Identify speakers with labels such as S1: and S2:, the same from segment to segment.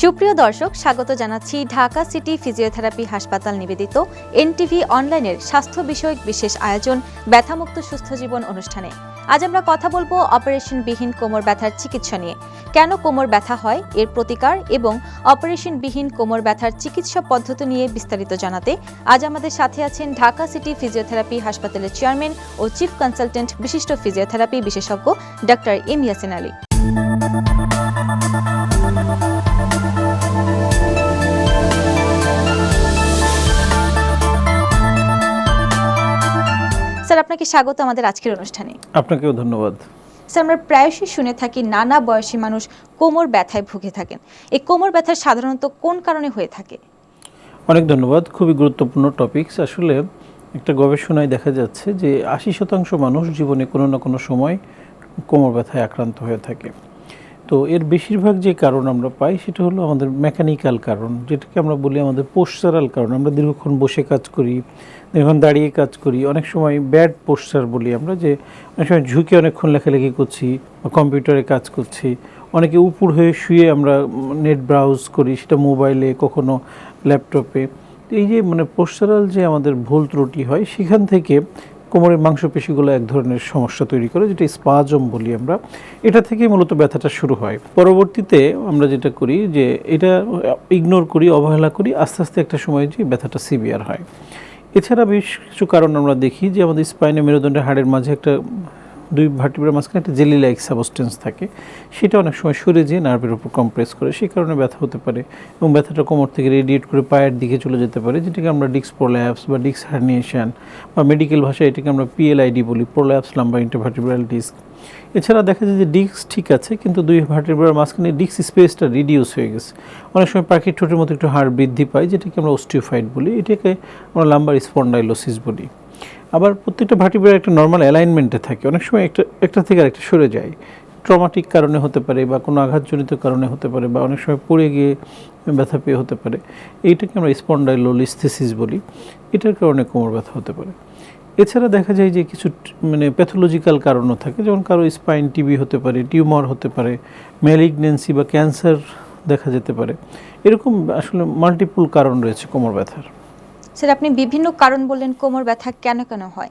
S1: সুপ্রিয় দর্শক, স্বাগত জানাচ্ছি ঢাকা সিটি ফিজিওথেরাপি হাসপাতাল নিবেদিত এনটিভি অনলাইনের স্বাস্থ্য বিষয়ক বিশেষ আয়োজন, ব্যথামুক্ত সুস্থ জীবন অনুষ্ঠানে। আজ আমরা কথা বলব অপারেশনবিহীন কোমর ব্যথার চিকিৎসা নিয়ে। কেন কোমর ব্যথা হয়, এর প্রতিকার এবং অপারেশনবিহীন কোমর ব্যথার চিকিৎসা পদ্ধতি নিয়ে বিস্তারিত জানাতে আজ আমাদের সাথে আছেন ঢাকা সিটি ফিজিওথেরাপি হাসপাতালের চেয়ারম্যান ও চিফ কনসালটেন্ট বিশিষ্ট ফিজিওথেরাপি বিশেষজ্ঞ ডাক্তার এম ইয়াসিন আলী। স্যার আপনাকে স্বাগত আমাদের আজকের অনুষ্ঠানে।
S2: আপনাকেও ধন্যবাদ।
S1: স্যার আমরা প্রায়শই শুনে থাকি নানা বয়সী মানুষ কোমর ব্যথায় ভুগে থাকেন। এই কোমর ব্যথা সাধারণত কোন কারণে হয়ে থাকে?
S2: অনেক ধন্যবাদ খুবই গুরুত্বপূর্ণ টপিকস আসলে একটা গবেষণায় দেখা যাচ্ছে যে আশি শতাংশ মানুষ জীবনে কোনো না কোনো সময় কোমর ব্যথায় আক্রান্ত হয়ে থাকে। তো এর বেশিরভাগ যে কারণ আমরা পাই সেটা হলো আমাদের মেকানিক্যাল কারণ, যেটাকে আমরা বলি আমাদের পোস্টারাল কারণ। আমরা দীর্ঘক্ষণ বসে কাজ করি, দীর্ঘক্ষণ দাঁড়িয়ে কাজ করি। অনেক সময় ব্যাড পোস্টার বলি আমরা যে, অনেক সময় ঝুঁকে অনেকক্ষণ লেখালেখি করছি বা কম্পিউটারে কাজ করছি। অনেকে উপর হয়ে শুয়ে আমরা নেট ব্রাউজ করি, সেটা মোবাইলে কখনো ল্যাপটপে এই যে মানে পোস্টারাল যে আমাদের ভুল ত্রুটি হয়, সেখান থেকে কোমরের মাংসপেশিগুলো এক ধরনের সমস্যা তৈরি করে, যেটা স্পাজম বলি আমরা। এটা থেকে মূলত ব্যথাটা শুরু হয়। পরবর্তীতে আমরা যেটা করি যে, এটা ইগনোর করি, অবহেলা করি, আস্তে আস্তে একটা সময় যে ব্যথাটা সিভিয়ার হয়। এছাড়া বেশ কিছু কারণ আমরা দেখি যে, আমাদের স্পাইনে মেরুদণ্ডের হাড়ের মাঝে একটা দুই ভার্টিব্রার মাঝখানে একটা জেলি লাইক সাবস্টেন্স থাকে। সেটা অনেক সময় সরে যেয়ে নার্ভের উপর কম্প্রেস করে, সেই কারণে ব্যথা হতে পারে এবং ব্যথাটা কোমর থেকে রেডিয়েট করে পায়ের দিকে চলে যেতে পারে, যেটাকে আমরা ডিক্স প্রোল্যাপস বা ডিক্স হার্নিয়েশন বা মেডিকেল ভাষায় এটাকে আমরা পিএলআইডি বলি প্রোল্যাপস লাম্বার ইন্টারভার্টিব্রাল ডিস্ক এছাড়া দেখা যায় যে ডিস্ক ঠিক আছে, কিন্তু দুই ভার্টিব্রার মাঝখানে ডিস্ক স্পেসটা রিডিউস হয়ে গেছে। অনেক সময় পাখির ঠোঁটের মতো একটু হাড় বৃদ্ধি পায়, যেটাকে আমরা অস্টিওফাইড বলি। এটাকে আমরা লাম্বার স্পন্ডাইলোসিস বলি। আবার প্রত্যেকটা ভার্টিব্রার একটা নর্মাল অ্যালাইনমেন্টে থাকে। অনেক সময় একটা একটা থেকে আরেকটা সরে যায়। ট্রমাটিক কারণে হতে পারে বা কোনো আঘাতজনিত কারণে হতে পারে বা অনেক সময় পড়ে গিয়ে ব্যথা পেয়ে হতে পারে। এইটাকে আমরা স্পন্ডাইলোলিস্থেসিস বলি। এটার কারণে কোমর ব্যথা হতে পারে। এছাড়া দেখা যায় যে কিছু মানে প্যাথোলজিক্যাল কারণও থাকে। যেমন কারও স্পাইন টিবি হতে পারে টিউমার হতে পারে ম্যালিগনেন্সি বা ক্যান্সার দেখা যেতে পারে। এরকম আসলে মাল্টিপল কারণ রয়েছে কোমর ব্যথার।
S1: স্যার, আপনি বিভিন্ন কারণ বললেন কোমর ব্যথা কেন কেন হয়।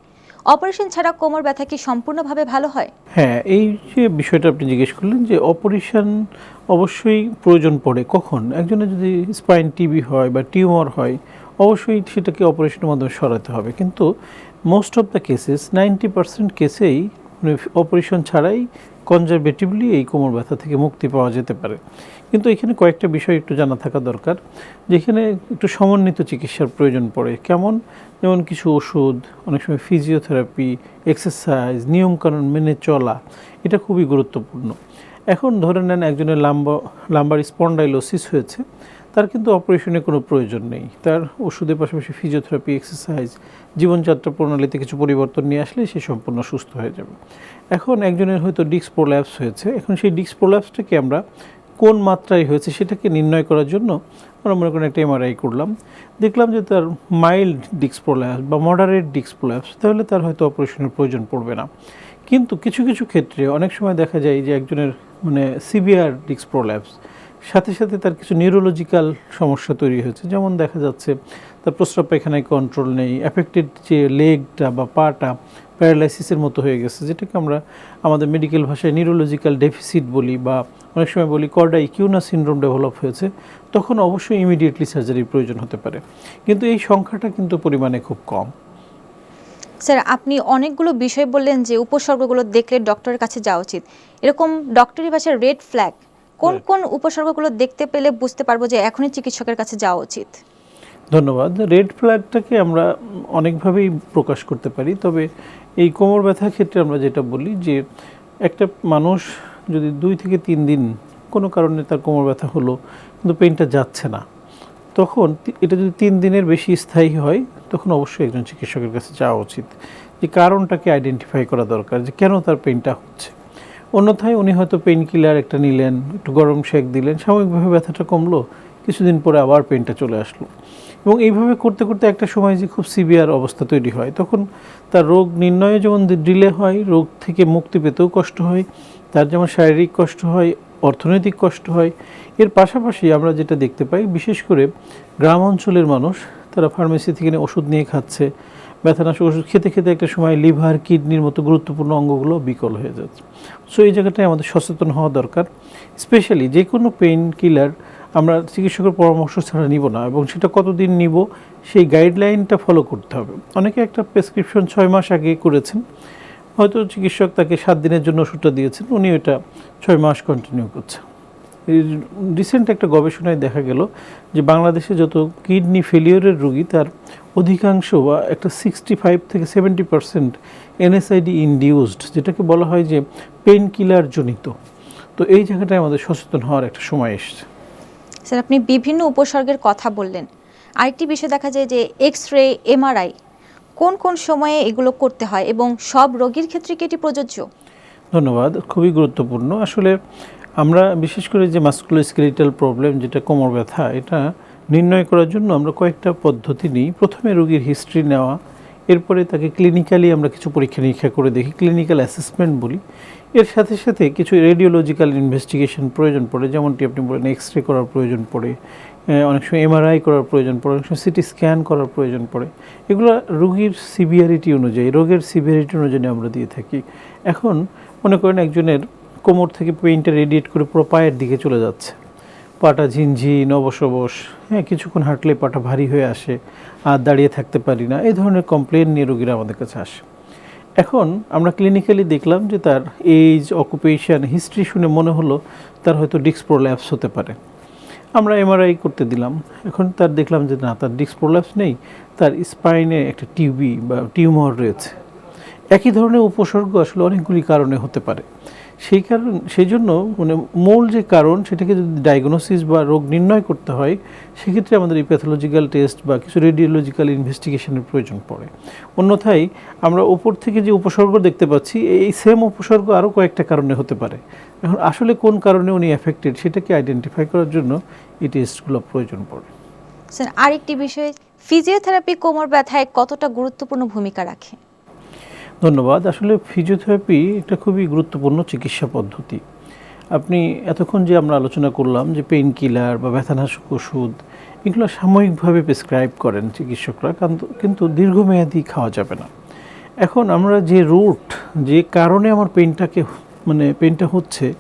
S1: অপারেশন ছাড়া কোমর ব্যথা কি সম্পূর্ণভাবে ভালো হয়?
S2: হ্যাঁ এই যে বিষয়টা আপনি জিজ্ঞেস করলেন যে অপারেশন অবশ্যই প্রয়োজন পড়ে কখন? একজনের যদি স্পাইন টিবি হয় বা টিউমার হয়, অবশ্যই সেটাকে অপারেশনের মাধ্যমে সরাতে হবে। কিন্তু most of the cases ninety percent কেসেই operation ছাড়াই কনজারভেটিভলি এই কোমর ব্যথা থেকে মুক্তি পাওয়া যেতে পারে। কিন্তু এখানে কয়েকটা বিষয় একটু জানা থাকা দরকার, যেখানে একটু সমন্বিত চিকিৎসার প্রয়োজন পড়ে। কেমন? যেমন কিছু ওষুধ, অনেক সময় ফিজিওথেরাপি এক্সারসাইজ নিয়মকানুন মেনে চলা, এটা খুবই গুরুত্বপূর্ণ। এখন ধরে নেন একজনের লাম্বা, লাম্বার স্পন্ডাইলোসিস হয়েছে, তার কিন্তু অপারেশনের কোনো প্রয়োজন নেই। তার ওষুধের পাশাপাশি ফিজিওথেরাপি এক্সারসাইজ জীবনযাত্রা প্রণালীতে কিছু পরিবর্তন নিয়ে আসলে সে সম্পূর্ণ সুস্থ হয়ে যাবে। এখন একজনের হয়তো ডিস্ক প্রোল্যাপস হয়েছে, এখন সেই ডিস্ক প্রোল্যাপসটাকে আমরা কোন মাত্রায় হয়েছে সেটাকে নির্ণয় করার জন্য আমরা মনে করেন একটা এমআরআই করলাম। দেখলাম যে তার মাইল্ড ডিস্ক প্রোল্যাপস বা মডারেট ডিস্ক প্রোল্যাপস তাহলে তার হয়তো অপারেশনের প্রয়োজন পড়বে না। কিন্তু কিছু কিছু ক্ষেত্রে অনেক সময় দেখা যায় যে একজনের মানে সিভিয়ার ডিস্ক প্রোল্যাপস সাথে সাথে তার কিছু নিউরোলজিক্যাল সমস্যা তৈরি হয়েছে। যেমন দেখা যাচ্ছে, তার প্রস্রাব পায়খানায় কন্ট্রোল নেই অ্যাফেক্টেড যে লেগটা বা পাটা প্যারালাইসিসের মতো হয়ে গেছে, যেটাকে আমরা আমাদের মেডিকেল ভাষায় নিউরোলজিক্যাল ডেফিসিট বলি বা অনেক সময় বলি কর্ডা ইকিউনা সিনড্রোম ডেভেলপ হয়েছে, তখন অবশ্যই ইমিডিয়েটলি সার্জারির প্রয়োজন হতে পারে। কিন্তু এই সংখ্যাটা কিন্তু পরিমাণে খুব কম।
S1: স্যার, আপনি অনেকগুলো বিষয় বললেন যে উপসর্গগুলো দেখলে ডক্টরের কাছে যাওয়া উচিত। এরকম ডক্টরি ভাষায় রেড ফ্ল্যাগ কোন কোন উপসর্গগুলো দেখতে পেলে বুঝতে পারব যে এখনই চিকিৎসকের কাছে যাওয়া উচিত?
S2: ধন্যবাদ। রেড ফ্ল্যাগটাকে আমরা অনেকভাবেই প্রকাশ করতে পারি তবে এই কোমর ব্যথার ক্ষেত্রে আমরা যেটা বলি যে একটা মানুষ যদি দুই থেকে তিন দিন কোনো কারণে তার কোমর ব্যথা হলো কিন্তু পেনটা যাচ্ছে না তখন এটা যদি তিন দিনের বেশি স্থায়ী হয় তখন অবশ্যই একজন চিকিৎসকের কাছে যাওয়া উচিত। যে কারণটাকে আইডেন্টিফাই করা দরকার যে কেন তার পেনটা হচ্ছে। অন্যথায় উনি হয়তো পেইন কিলার একটা নিলেন, একটু গরম শেক দিলেন সাময়িকভাবে ব্যথাটা কমলো, কিছুদিন পরে আবার পেনটা চলে আসলো। এবং এইভাবে করতে করতে একটা সময় যে খুব সিভিয়ার অবস্থা তৈরি হয়, তখন তার রোগ নির্ণয়ে যেমন ডিলে হয়, রোগ থেকে মুক্তি পেতেও কষ্ট হয়, তার যেমন শারীরিক কষ্ট হয়, অর্থনৈতিক কষ্ট হয়, এর পাশাপাশি আমরা যেটা দেখতে পাই, বিশেষ করে গ্রাম অঞ্চলের মানুষ, তারা ফার্মেসি থেকে ওষুধ নিয়ে খাচ্ছে ব্যথানাশক ওষুধ খেতে খেতে একটা সময় লিভার, কিডনির মতো গুরুত্বপূর্ণ অঙ্গগুলো বিকল হয়ে যাচ্ছে। সো এই জায়গাটায় আমাদের সচেতন হওয়া দরকার। স্পেশালি যে কোনো পেইন কিলার আমরা চিকিৎসকের পরামর্শ ছাড়া নিব না এবং সেটা কতদিন নিব, সেই গাইডলাইনটা ফলো করতে হবে। অনেকে একটা প্রেসক্রিপশন ছয় মাস আগে করেছেন, হয়তো চিকিৎসক তাকে সাত দিনের জন্য ওষুধটা দিয়েছেন উনি এটা ছয় মাস কন্টিনিউ করছেন। রিসেন্ট একটা গবেষণায় দেখা গেল যে বাংলাদেশে যত কিডনি ফেলিওরের রোগী তার অধিকাংশ বা একটা সিক্সটি ফাইভ থেকে সেভেন্টি পার্সেন্ট এনএসআইডি ইনডিউসড যেটাকে বলা হয় যে পেইন কিলার জনিত। তো এই জায়গাটায় আমাদের সচেতন হওয়ার একটা সময় এসছে।
S1: স্যার আপনি বিভিন্ন উপসর্গের কথা বললেন। আরেকটি বিষয় দেখা যায় যে এক্স রে এমআরআই কোন কোন সময়ে এগুলো করতে হয় এবং সব রোগীর ক্ষেত্রে কি এটি প্রযোজ্য?
S2: ধন্যবাদ খুবই গুরুত্বপূর্ণ। আসলে আমরা বিশেষ করে যে মাস্কুলোস্কেলিটাল প্রবলেম যেটা কোমর ব্যথা, এটা নির্ণয় করার জন্য আমরা কয়েকটা পদ্ধতি নিই। প্রথমে রোগীর হিস্ট্রি নেওয়া, এরপরে তাকে ক্লিনিক্যালি আমরা কিছু পরীক্ষা নিরীক্ষা করে দেখি ক্লিনিক্যাল অ্যাসেসমেন্ট বলি। এর সাথে সাথে কিছু রেডিওলজিক্যাল ইনভেস্টিগেশন প্রয়োজন পড়ে, যেমনটি আপনি বলেন এক্স রে করার প্রয়োজন পড়ে অনেক সময় এমআরআই করার প্রয়োজন পড়ে, অনেক সময় সিটি স্ক্যান করার প্রয়োজন পড়ে। এগুলো রোগীর সিভিয়ারিটি অনুযায়ী, রোগের সিভিয়ারিটি অনুযায়ী আমরা দিয়ে থাকি। এখন মনে করেন একজনের কোমর থেকে পেইনটা রেডিয়েট করে পুরো পায়ের দিকে চলে যাচ্ছে। পাটা ঝিনঝিন, অবসবস হ্যাঁ কিছুক্ষণ হাঁটলে পাটা ভারী হয়ে আসে, আর দাঁড়িয়ে থাকতে পারি না। এই ধরনের কমপ্লেন নিয়ে রোগীরা আমাদের কাছে আসে। এখন আমরা ক্লিনিক্যালি দেখলাম যে তার এইজ অকুপেশন হিস্ট্রি শুনে মনে হলো তার হয়তো ডিস্ক প্রোল্যাপস হতে পারে। আমরা এমআরআই করতে দিলাম। এখন তার দেখলাম যে না, তার ডিস্ক প্রোল্যাপস নেই, তার স্পাইনে একটা টিউবি বা টিউমার রয়েছে। একই ধরনের উপসর্গ আসলে অনেকগুলি কারণে হতে পারে। সেই কারণ, সেই জন্য মানে মূল যে কারণ সেটাকে যদি ডায়াগনোসিস বা রোগ নির্ণয় করতে হয়, সেক্ষেত্রে আমাদের এই প্যাথোলজিক্যাল টেস্ট বা কিছু রেডিওলজিক্যাল ইনভেস্টিগেশনের প্রয়োজন পড়ে। অন্যথায় আমরা ওপর থেকে যে উপসর্গ দেখতে পাচ্ছি, এই সেম উপসর্গ আরও কয়েকটা কারণে হতে পারে। এখন আসলে কোন কারণে উনি এফেক্টেড সেটাকে আইডেন্টিফাই করার জন্য এই টেস্টগুলো প্রয়োজন পড়ে।
S1: স্যার, আরেকটি বিষয় ফিজিওথেরাপি কোমর ব্যথায় কতটা গুরুত্বপূর্ণ ভূমিকা রাখে?
S2: ধন্যবাদ। আসলে ফিজিওথেরাপি একটা খুবই গুরুত্বপূর্ণ চিকিৎসা পদ্ধতি। আপনি এতক্ষণ যে আমরা আলোচনা করলাম যে পেইন কিলার বা ব্যথানাশক ওষুধ, এগুলো সাময়িকভাবে প্রেসক্রাইব করেন চিকিৎসকরা, কিন্তু- দীর্ঘমেয়াদী খাওয়া যাবে না। এখন আমরা যে রুট যে কারণে আমার পেইনটাকে মানে পেইনটা হচ্ছে,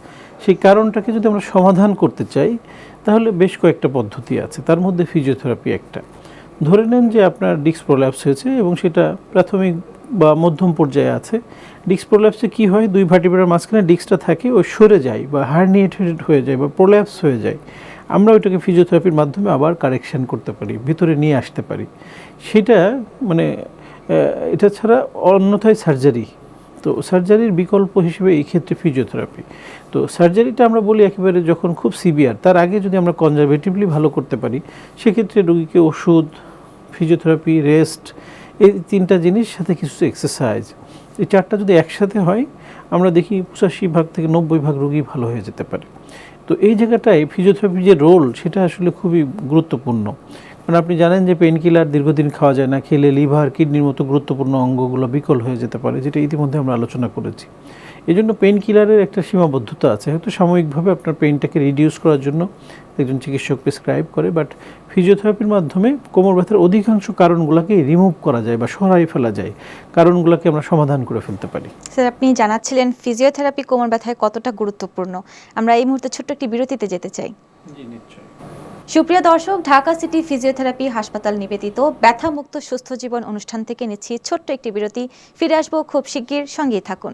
S2: সেই কারণটাকে যদি আমরা সমাধান করতে চাই, তাহলে বেশ কয়েকটা পদ্ধতি আছে। তার মধ্যে ফিজিওথেরাপি একটা। ধরে নেন যে আপনার ডিস্ক প্রোল্যাপস হয়েছে এবং সেটা প্রাথমিক বা মধ্যম পর্যায়ে আছে, ডিস্ক প্রোল্যাপসে কী হয়? দুই ভার্টিব্রার মাঝখানে ডিস্কটা থাকে ও সরে যায় বা হার্নিয়েটেড হয়ে যায় বা প্রোল্যাপস হয়ে যায়। আমরা ওইটাকে ফিজিওথেরাপির মাধ্যমে আবার কারেকশন করতে পারি, ভিতরে নিয়ে আসতে পারি। সেটা মানে এটা ছাড়া অন্যথায় সার্জারি। তো সার্জারির বিকল্প হিসেবে এই ক্ষেত্রে ফিজিওথেরাপি। তো সার্জারিটা আমরা বলি একেবারে যখন খুব সিভিয়ার, তার আগে যদি আমরা কনজারভেটিভলি ভালো করতে পারি, সেক্ষেত্রে রোগীকে ওষুধ, ফিজিওথেরাপি, রেস্ট এই তিনটা জিনিস সাথে কিছু এক্সারসাইজ এই চারটা যদি একসাথে হয়, আমরা দেখি পঁচাশি ভাগ থেকে নব্বই ভাগ রোগী ভালো হয়ে যেতে পারে। তো এই জায়গাটায় ফিজিওথেরাপি যে রোল সেটা আসলে খুবই গুরুত্বপূর্ণ। কারণ আপনি জানেন যে পেইন কিলার দীর্ঘদিন খাওয়া যায় না, খেলে লিভার কিডনির মতো গুরুত্বপূর্ণ অঙ্গগুলো বিকল হয়ে যেতে পারে, যেটা ইতিমধ্যে আমরা আলোচনা করেছি। এই জন্য পেইন কিলারের একটা সীমাবদ্ধতা আছে। হয়তো সাময়িকভাবে আপনার পেইনটাকে রিডিউস করার জন্য একজন চিকিৎসক প্রেসক্রাইব করে বাট ফিজিওথেরাপির মাধ্যমে কোমর ব্যথার অধিকাংশ কারণগুলোকে রিমুভ করা যায় বা সরাই ফেলা যায়। কারণগুলোকে আমরা সমাধান করে ফেলতে পারি।
S1: স্যার আপনি জানাচ্ছিলেন ফিজিওথেরাপি কোমর ব্যথায় কতটা গুরুত্বপূর্ণ। আমরা এই মুহূর্তে ছোট্ট একটি বিরতিতে যেতে চাই।
S2: জি নিশ্চয়ই।
S1: সুপ্রিয় দর্শক ঢাকা সিটি ফিজিওথেরাপি হাসপাতাল নিবেদিত। ব্যথামুক্ত সুস্থ জীবন অনুষ্ঠান থেকে নিচ্ছি ছোট্ট একটি বিরতি। ফিরে আসব খুব শিগগির সঙ্গেই থাকুন।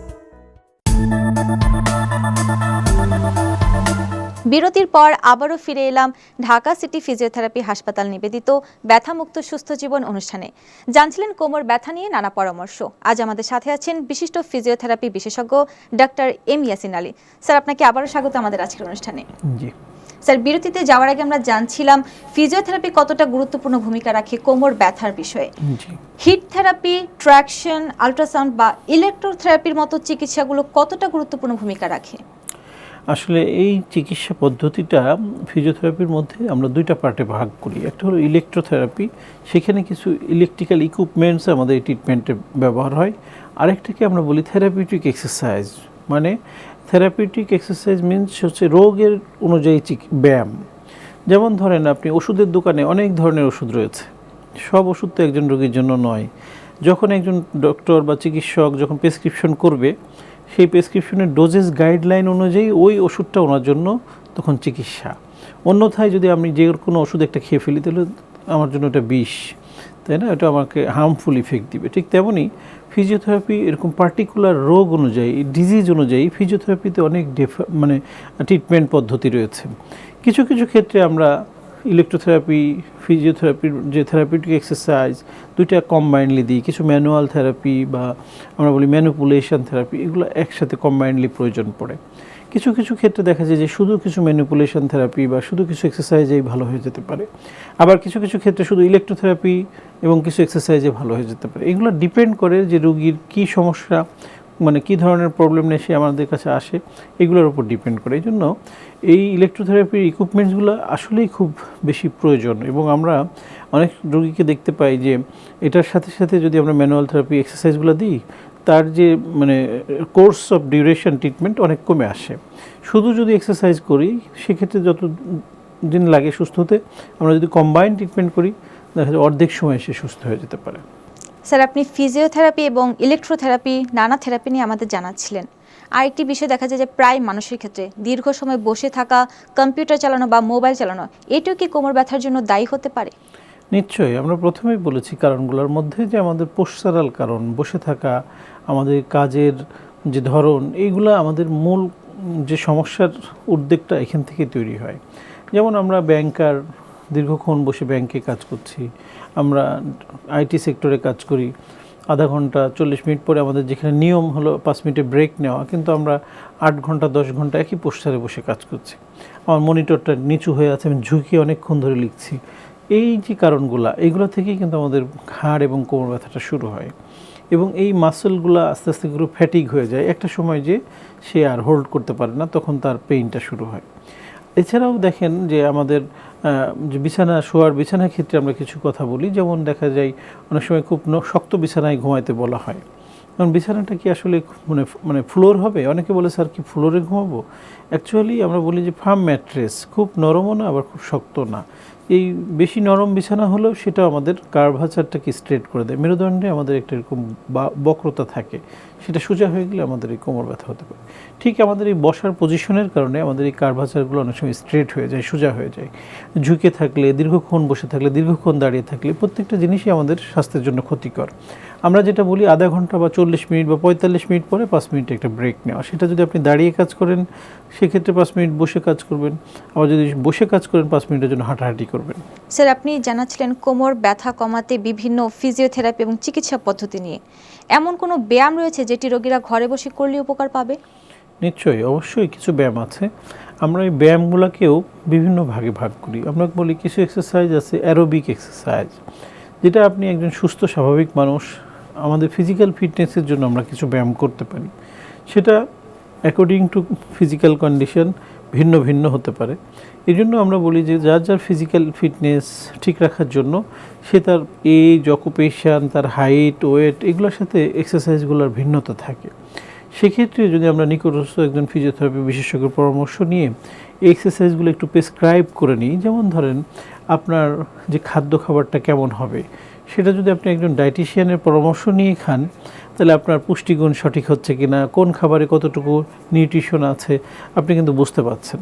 S1: বিরতির পর আবারও ফিরে এলাম ঢাকা সিটি ফিজিওথেরাপি হাসপাতাল নিবেদিত ব্যথামুক্ত সুস্থ জীবন অনুষ্ঠানে। জানছিলেন কোমর ব্যথা নিয়ে নানা পরামর্শ। আজ আমাদের সাথে আছেন বিশিষ্ট ফিজিওথেরাপি বিশেষজ্ঞ doctor M Yasin Ali. Sir আপনাকে আবারও স্বাগত আমাদের আজকের অনুষ্ঠানে।
S2: জি।
S1: স্যার বিরতিতে যাওয়ার আগে আমরা জানছিলাম ফিজিওথেরাপি কতটা গুরুত্বপূর্ণ ভূমিকা রাখে কোমর ব্যথার বিষয়ে। হিট থেরাপি ট্র্যাকশন আল্ট্রাসাউন্ড বা ইলেকট্রোথেরাপির মতো চিকিৎসাগুলো কতটা গুরুত্বপূর্ণ ভূমিকা রাখে?
S2: আসলে এই চিকিৎসা পদ্ধতিটা ফিজিওথেরাপির মধ্যে আমরা দুইটা পার্টে ভাগ করি। একটা হলো ইলেকট্রোথেরাপি সেখানে কিছু ইলেকট্রিক্যাল ইকুইপমেন্টস আমাদের এই ট্রিটমেন্টে ব্যবহার হয়। আরেকটাকে আমরা বলি থেরাপিউটিক এক্সারসাইজ মানে থেরাপিউটিক এক্সারসাইজ মিনস হচ্ছে রোগের অনুযায়ী ব্যায়াম। যেমন ধরেন আপনি ওষুধের দোকানে অনেক ধরনের ওষুধ রয়েছে। সব ওষুধ তো একজন রোগীর জন্য নয়। যখন একজন ডক্টর বা চিকিৎসক যখন প্রেসক্রিপশন করবে সেই প্রেসক্রিপশনের ডোজেস গাইডলাইন অনুযায়ী ওই ওষুধটা ওনার জন্য তখন চিকিৎসা। অন্যথায় যদি আমি যে কোনো ওষুধ একটা খেয়ে ফেলি, তাহলে আমার জন্য এটা বিষ, তাই না? এটা আমাকে হার্মফুল ইফেক্ট দিবে। ঠিক তেমনই ফিজিওথেরাপি এরকম পার্টিকুলার রোগ অনুযায়ী ডিজিজ অনুযায়ী ফিজিওথেরাপিতে অনেক ডেফ- মানে ট্রিটমেন্ট পদ্ধতি রয়েছে। কিছু কিছু ক্ষেত্রে আমরা ইলেকট্রোথেরাপি ফিজিওথেরাপির যে থেরাপিউটিক এক্সারসাইজ দুইটা কম্বাইন্ডলি দিই। কিছু ম্যানুয়াল থেরাপি বা আমরা বলি ম্যানুপুলেশন থেরাপি এগুলো একসাথে কম্বাইন্ডলি প্রয়োজন পড়ে। কিছু কিছু ক্ষেত্রে দেখা যায় যে শুধু কিছু ম্যানুপুলেশন থেরাপি বা শুধু কিছু এক্সারসাইজেই ভালো হয়ে যেতে পারে। আবার কিছু কিছু ক্ষেত্রে শুধু ইলেকট্রোথেরাপি এবং কিছু এক্সারসাইজে ভালো হয়ে যেতে পারে। এগুলো ডিপেন্ড করে যে রুগীর কী সমস্যা মানে কী ধরনের প্রবলেম নিয়ে সে আমাদের কাছে আসে, এগুলোর উপর ডিপেন্ড করে। এই জন্য এই ইলেকট্রোথেরাপির ইকুইপমেন্টসগুলো আসলেই খুব বেশি প্রয়োজন এবং আমরা অনেক রোগীকে দেখতে পাই যে এটার সাথে সাথে যদি আমরা ম্যানুয়াল থেরাপি এক্সারসাইজগুলো দিই, তার যে মানে কোর্স অফ ডিউরেশন ট্রিটমেন্ট অনেক কমে আসে। শুধু যদি এক্সারসাইজ করি, সেক্ষেত্রে যত দিন লাগে সুস্থ হতে, আমরা যদি কম্বাইন ট্রিটমেন্ট করি, দেখা যায় অর্ধেক সময় সে সুস্থ হয়ে যেতে পারে।
S1: স্যার, আপনি ফিজিওথেরাপি এবং ইলেকট্রোথেরাপি নানা থেরাপি নিয়ে আমাদের জানাচ্ছিলেন। আরেকটি বিষয় দেখা যায় যে প্রায় মানুষের ক্ষেত্রে দীর্ঘ সময় বসে থাকা কম্পিউটার চালানো বা মোবাইল চালানো, এটিও কি কোমর ব্যথার জন্য দায়ী হতে পারে?
S2: নিশ্চয়ই, আমরা প্রথমেই বলেছি কারণগুলোর মধ্যে যে আমাদের পোস্টারাল কারণ, বসে থাকা, আমাদের কাজের যে ধরন, এইগুলো আমাদের মূল যে সমস্যার উদ্বেগটা এখান থেকে তৈরি হয়। যেমন আমরা ব্যাংকার দীর্ঘক্ষণ বসে ব্যাংকে কাজ করছি। আমরা আইটি সেক্টরে কাজ করি। আধা ঘণ্টা চল্লিশ মিনিট পরে আমাদের যেখানে নিয়ম হলো পাঁচ মিনিটে ব্রেক নেওয়া, কিন্তু আমরা আট ঘণ্টা, দশ ঘণ্টা একই পোস্টারে বসে কাজ করছি। আমার মনিটরটা নিচু হয়ে আছে, আমি ঝুঁকি অনেকক্ষণ ধরে লিখছি। এই যে কারণগুলা এইগুলো থেকেই কিন্তু আমাদের ঘাড় এবং কোমর ব্যথাটা শুরু হয়। এবং এই মাসেলগুলো আস্তে আস্তে করে ফ্যাটিক হয়ে যায়। একটা সময় যে সে আর হোল্ড করতে পারে না, তখন তার পেইনটা শুরু হয়। এছাড়াও দেখেন যে আমাদের যে বিছানা, শোয়ার বিছানার ক্ষেত্রে আমরা কিছু কথা বলি। যেমন দেখা যায় অনেক সময় খুব শক্ত বিছানায় ঘুমাইতে বলা হয়। কারণ বিছানাটা কি আসলে মানে মানে ফ্লোর হবে? অনেকে বলে, স্যার, কি ফ্লোরে ঘুমাবো? অ্যাকচুয়ালি আমরা বলি যে ফার্ম ম্যাট্রেস খুব নরমও না, আবার খুব শক্ত না। এই বেশি নরম বিছানা হলেও সেটা আমাদের কার্ভাচারটাকে স্ট্রেট করে দেয়। মেরুদণ্ডে আমাদের একটা এরকম বক্রতা থাকে। সেটা সোজা হয়ে গেলে আমাদের এই কোমর ব্যথা হতে পারে। ঠিক আমাদের এই বসার পজিশনের কারণে আমাদের এই কার্ভাচারগুলো অনেক সময় স্ট্রেট হয়ে যায়, সোজা হয়ে যায়। ঝুঁকে থাকলে, দীর্ঘক্ষণ বসে থাকলে, দীর্ঘক্ষণ দাঁড়িয়ে থাকলে প্রত্যেকটা জিনিসই আমাদের স্বাস্থ্যের জন্য ক্ষতিকর। আমরা যেটা বলি আধা ঘণ্টা বা চল্লিশ মিনিট বা পঁয়তাল্লিশ মিনিট পরে পাঁচ মিনিট একটা ব্রেক নেওয়া। সেটা যদি আপনি দাঁড়িয়ে কাজ করেন, সেক্ষেত্রে পাঁচ মিনিট বসে কাজ করবেন। আবার যদি বসে কাজ করেন, পাঁচ মিনিটের জন্য হাঁটাহাঁটি করবেন।
S1: স্যার আপনি জানাচ্ছিলেন কোমর ব্যথা কমাতে বিভিন্ন ফিজিওথেরাপি এবং চিকিৎসা পদ্ধতি নিয়ে। এমন কোনো ব্যায়াম রয়েছে যেটি রোগীরা ঘরে বসে করলে উপকার পাবে?
S2: নিশ্চয়ই অবশ্যই কিছু ব্যায়াম আছে। আমরা এই ব্যায়ামগুলোকেও বিভিন্ন ভাগে ভাগ করি। আমরা বলি কিছু এক্সারসাইজ আছে অ্যারোবিক এক্সারসাইজ যেটা আপনি একজন সুস্থ স্বাভাবিক মানুষ আমাদের ফিজিক্যাল ফিটনেসের জন্য আমরা কিছু ব্যায়াম করতে পারি। সেটা অ্যাকর্ডিং টু ফিজিক্যাল কন্ডিশন ভিন্ন ভিন্ন হতে পারে। এই জন্য আমরা বলি যে যার যার ফিজিক্যাল ফিটনেস ঠিক রাখার জন্য সে তার এজ অকুপেশান তার হাইট ওয়েট এগুলোর সাথে এক্সারসাইজগুলোর ভিন্নতা থাকে। সেক্ষেত্রে যদি আমরা নিকটস্থ একজন ফিজিওথেরাপি বিশেষজ্ঞের পরামর্শ নিয়ে এক্সারসাইজগুলো একটু প্রেসক্রাইব করে নিই, যেমন ধরেন আপনার যে খাদ্য খাবারটা কেমন হবে, সেটা যদি আপনি একজন ডায়েটিশিয়ানের পরামর্শ নিয়ে খান তাহলে আপনার পুষ্টিগুণ সঠিক হচ্ছে কি না কোন খাবারে কতটুকু নিউট্রিশন আছে, আপনি কিন্তু বুঝতে পারছেন।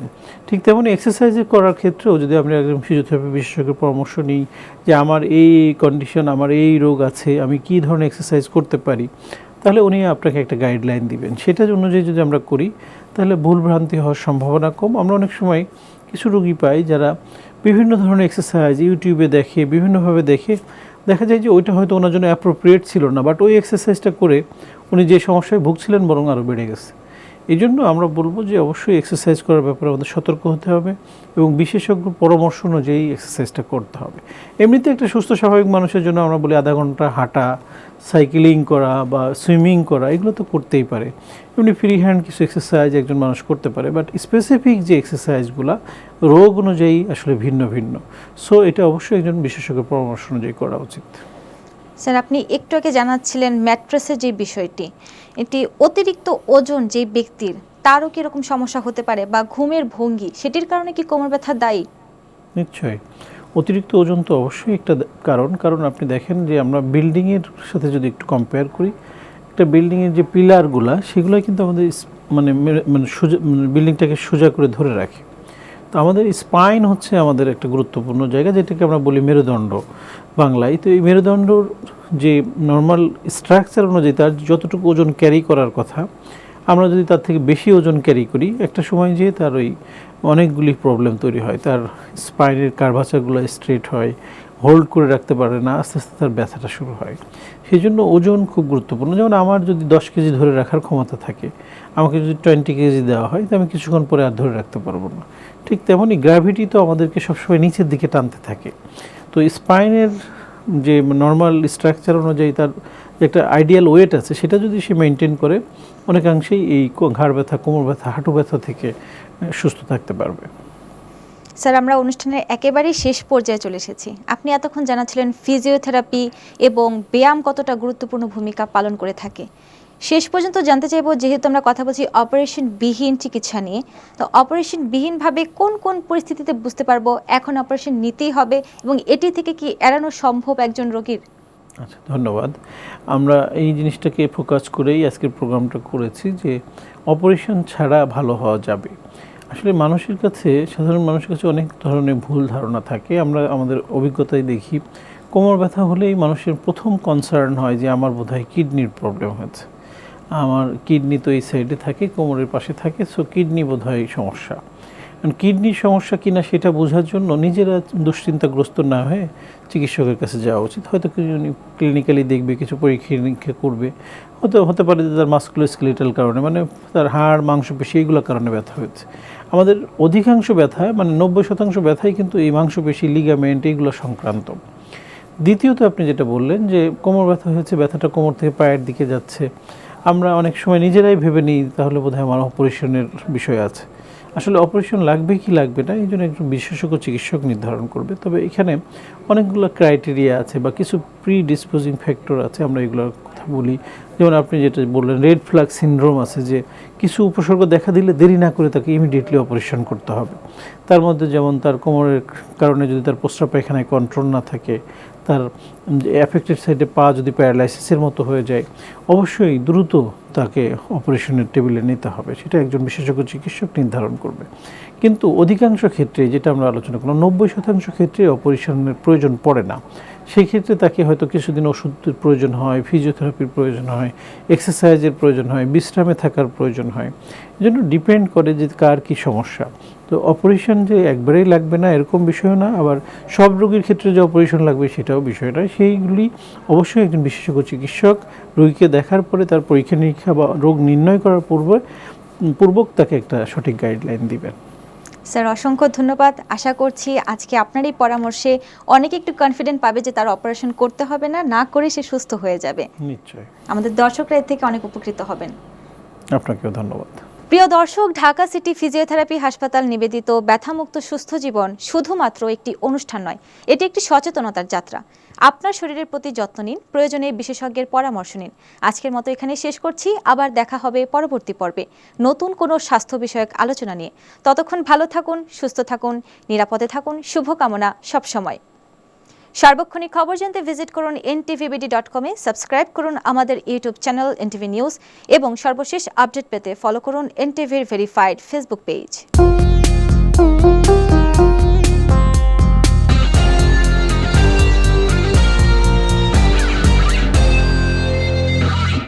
S2: ঠিক তেমনি এক্সারসাইজ করার ক্ষেত্রেও যদি আপনি একজন ফিজিওথেরাপি বিশেষজ্ঞের পরামর্শ নিই যে আমার এই কন্ডিশন আমার এই রোগ আছে, আমি কী ধরনের এক্সারসাইজ করতে পারি, তাহলে উনি আপনাকে একটা গাইডলাইন দিবেন। সেটা অনুযায়ী যদি আমরা করি, তাহলে ভুলভ্রান্তি হওয়ার সম্ভাবনা কম। আমরা অনেক সময় কিছু রোগী পাই যারা বিভিন্ন ধরনের এক্সারসাইজ ইউটিউবে দেখে, বিভিন্নভাবে দেখে দেখা যায় যে ওইটা হয়তো ওনার জন্য অ্যাপ্রোপ্রিয়েট ছিল না বাট ওই এক্সারসাইজটা করে উনি যে সমস্যায় ভুগছিলেন বরং আরও বেড়ে গেছে। এই জন্য আমরা বলব যে অবশ্যই এক্সারসাইজ করার ব্যাপারে আমাদের সতর্ক হতে হবে এবং বিশেষজ্ঞ পরামর্শ অনুযায়ী এক্সারসাইজটা করতে হবে। এমনিতে একটা সুস্থ, স্বাভাবিক মানুষের জন্য আমরা বলি আধা ঘণ্টা হাঁটা সাইকেলিং করা বা সুইমিং করা, এগুলো তো করতেই পারে। এমনি ফ্রি হ্যান্ড কিছু এক্সারসাইজ একজন মানুষ করতে পারে বাট স্পেসিফিক যে এক্সারসাইজগুলো রোগ অনুযায়ী আসলে ভিন্ন ভিন্ন। সো এটা অবশ্যই একজন বিশেষজ্ঞের পরামর্শ অনুযায়ী করা উচিত।
S1: স্যার, আপনি একটু আগে জানাচ্ছিলেন ম্যাট্রেসের যে বিষয়টি, এটি অতিরিক্ত ওজন যে ব্যক্তির, তারও কি এরকম সমস্যা হতে পারে বা ঘুমের ভঙ্গি, সেটির কারণে কি কোমর ব্যথা দায়ী?
S2: নিশ্চয়ই। অতিরিক্ত ওজন তো অবশ্যই একটা কারণ কারণ আপনি দেখেন যে আমরা বিল্ডিংয়ের সাথে যদি একটু কম্পেয়ার করি, একটা বিল্ডিংয়ের যে পিলারগুলা সেগুলো কিন্তু আমাদের মানে মানে সোজা মানে বিল্ডিংটাকে সোজা করে ধরে রাখে। তো আমাদের স্পাইন হচ্ছে আমাদের একটা গুরুত্বপূর্ণ জায়গা, যেটাকে আমরা বলি মেরুদণ্ড। বাংলায় তো এই মেরুদণ্ডর যে নর্মাল স্ট্রাকচার অনুযায়ী তার যতটুকু ওজন ক্যারি করার কথা, আমরা যদি তার থেকে বেশি ওজন ক্যারি করি, একটা সময় যেয়ে তার ওই অনেকগুলি প্রবলেম তৈরি হয়। তার স্পাইনের কার্ভাচারগুলো স্ট্রেট হয় হোল্ড করে রাখতে পারে না, আস্তে আস্তে তার ব্যথাটা শুরু হয়। সেই জন্য ওজন খুব গুরুত্বপূর্ণ। যেমন আমার যদি দশ কেজি ধরে রাখার ক্ষমতা থাকে, আমাকে যদি টোয়েন্টি কেজি দেওয়া হয় তো আমি কিছুক্ষণ পরে আর ধরে রাখতে পারব না। ঠিক তেমনই গ্র্যাভিটি তো আমাদেরকে সবসময় নিচের দিকে টানতে থাকে। তো স্পাইনের যে নর্মাল স্ট্রাকচার অনুযায়ী তার একটা আইডিয়াল ওয়েট আছে, সেটা যদি সে মেনটেন করে, অনেকাংশেই এই ঘাড় ব্যথা, কোমর ব্যথা, হাঁটু ব্যথা থেকে সুস্থ থাকতে পারবে।
S1: স্যার, আমরা অনুষ্ঠানের একেবারেই শেষ পর্যায়ে চলে এসেছি। আপনি এতক্ষণ জানাচ্ছিলেন ফিজিওথেরাপি এবং ব্যায়াম কতটা গুরুত্বপূর্ণ ভূমিকা পালন করে থাকে। শেষ পর্যন্ত জানতে চাইব, যেহেতু আমরা কথা বলছি অপারেশন বিহীন চিকিৎসা নিয়ে, তো অপারেশন বিহীনভাবে কোন কোন পরিস্থিতিতে বুঝতে পারব? এখন অপারেশন নিতেই হবে এবং এটি থেকে কি এড়ানো সম্ভব একজন রোগীর?
S2: আচ্ছা ধন্যবাদ। আমরা এই জিনিসটাকে ফোকাস করেই আজকের প্রোগ্রামটা করেছি যে অপারেশন ছাড়া ভালো হওয়া যাবে। আসলে মানুষের কাছে, সাধারণ মানুষের কাছে অনেক ধরনের ভুল ধারণা থাকে। আমরা আমাদের অভিজ্ঞতায় দেখি, কোমর ব্যথা হলেই মানুষের প্রথম কনসার্ন হয় যে, আমার বোধহয় কিডনির প্রবলেম হয়েছে। আমার কিডনি তো এই সাইডে থাকে, কোমরের পাশে থাকে সো কিডনি বোধহয় সমস্যা। কিডনির সমস্যা কিনা সেটা বোঝার জন্য নিজেরা দুশ্চিন্তাগ্রস্ত না হয়ে চিকিৎসকের কাছে যাওয়া উচিত। হয়তো কিছু ক্লিনিক্যালি দেখবে, কিছু পরীক্ষা নিরীক্ষা করবে। হতে হতে পারে যে তার মাস্কুলোস্কেলেটাল কারণে মানে তার হাড়, মাংসপেশি এইগুলোর কারণে ব্যথা হয়েছে। আমাদের অধিকাংশ ব্যথা মানে নব্বই শতাংশ ব্যথাই কিন্তু এই মাংসপেশি লিগামেন্ট এইগুলো সংক্রান্ত। দ্বিতীয়ত আপনি যেটা বললেন যে কোমর ব্যথা হয়েছে, ব্যথাটা কোমর থেকে পায়ের দিকে যাচ্ছে। আমরা অনেক সময় নিজেরাই ভেবে নিই তাহলে বোধহয় আমার অপারেশনের বিষয় আছে। আসলে অপারেশন লাগবে কি লাগবে না এই জন্য একজন বিশেষজ্ঞ চিকিৎসক নির্ধারণ করবে। তবে এখানে অনেকগুলো ক্রাইটেরিয়া আছে বা কিছু প্রি ডিসপোজিং ফ্যাক্টর আছে, আমরা এগুলোর কথা বলি। যেমন আপনি যেটা বললেন রেড ফ্ল্যাগ সিনড্রোম আছে যে কিছু উপসর্গ দেখা দিলে দেরি না করে তাকে ইমিডিয়েটলি অপারেশন করতে হবে। তার মধ্যে যেমন তার কোমরের কারণে যদি তার প্রস্রাব পায়খানায় কন্ট্রোল না থাকে তার অ্যাফেক্টেড সাইডে পা যদি প্যারালাইসিসের মতো হয়ে যায়, অবশ্যই দ্রুত তাকে অপারেশনের টেবিলে নিতে হবে। সেটা একজন বিশেষজ্ঞ চিকিৎসক নির্ধারণ করবে। কিন্তু অধিকাংশ ক্ষেত্রে যেটা আমরা আলোচনা করলাম, নব্বই শতাংশ ক্ষেত্রে অপারেশনের প্রয়োজন পড়ে না। সেই ক্ষেত্রে তাকে হয়তো কিছুদিন ওষুধের প্রয়োজন হয় ফিজিওথেরাপির প্রয়োজন হয় এক্সারসাইজের প্রয়োজন হয়, বিশ্রামে থাকার প্রয়োজন হয়। এই জন্য ডিপেন্ড করে যে কার কী সমস্যা। তো অপারেশন যে একবারেই লাগবে না এরকম বিষয় না, আবার সব রোগীর ক্ষেত্রে যে অপারেশন লাগবে সেটাও বিষয় নয়। সেইগুলি অবশ্যই একজন বিশেষজ্ঞ চিকিৎসক রোগীকে দেখার পরে তার পরীক্ষা নিরীক্ষা বা রোগ নির্ণয় করার পূর্বে, পূর্বক তাকে একটা সঠিক গাইডলাইন দিবেন।
S1: স্যার অসংখ্য ধন্যবাদ। আশা করছি আজকে আপনারই এই পরামর্শে অনেকে একটু কনফিডেন্ট পাবে যে তার অপারেশন করতে হবে না না করে সে সুস্থ হয়ে যাবে।
S2: নিশ্চয়ই।
S1: আমাদের দর্শকরা এর থেকে অনেক উপকৃত হবেন।
S2: আপনাকেও ধন্যবাদ।
S1: প্রিয় দর্শক, ঢাকা সিটি ফিজিওথেরাপি হাসপাতাল নিবেদিত ব্যথামুক্ত সুস্থ জীবন শুধুমাত্র একটি অনুষ্ঠান নয়, এটি একটি সচেতনতার যাত্রা। আপনার শরীরের প্রতি যত্ন নিন, প্রয়োজনে বিশেষজ্ঞের পরামর্শ নিন। আজকের মতো এখানে শেষ করছি, আবার দেখা হবে পরবর্তী পর্বে নতুন কোনো স্বাস্থ্য বিষয়ক আলোচনা নিয়ে। ততক্ষণ ভালো থাকুন, সুস্থ থাকুন, নিরাপদে থাকুন, শুভকামনা সবসময়। সার্বক্ষণিক খবর জানতে ভিজিট করুন এনটিভিবিডি ডট কমে সাবস্ক্রাইব করুন আমাদের ইউটিউব চ্যানেল এনটিভি নিউজ এবং সর্বশেষ আপডেট পেতে ফলো করুন এনটিভির ভেরিফাইড ফেসবুক পেজ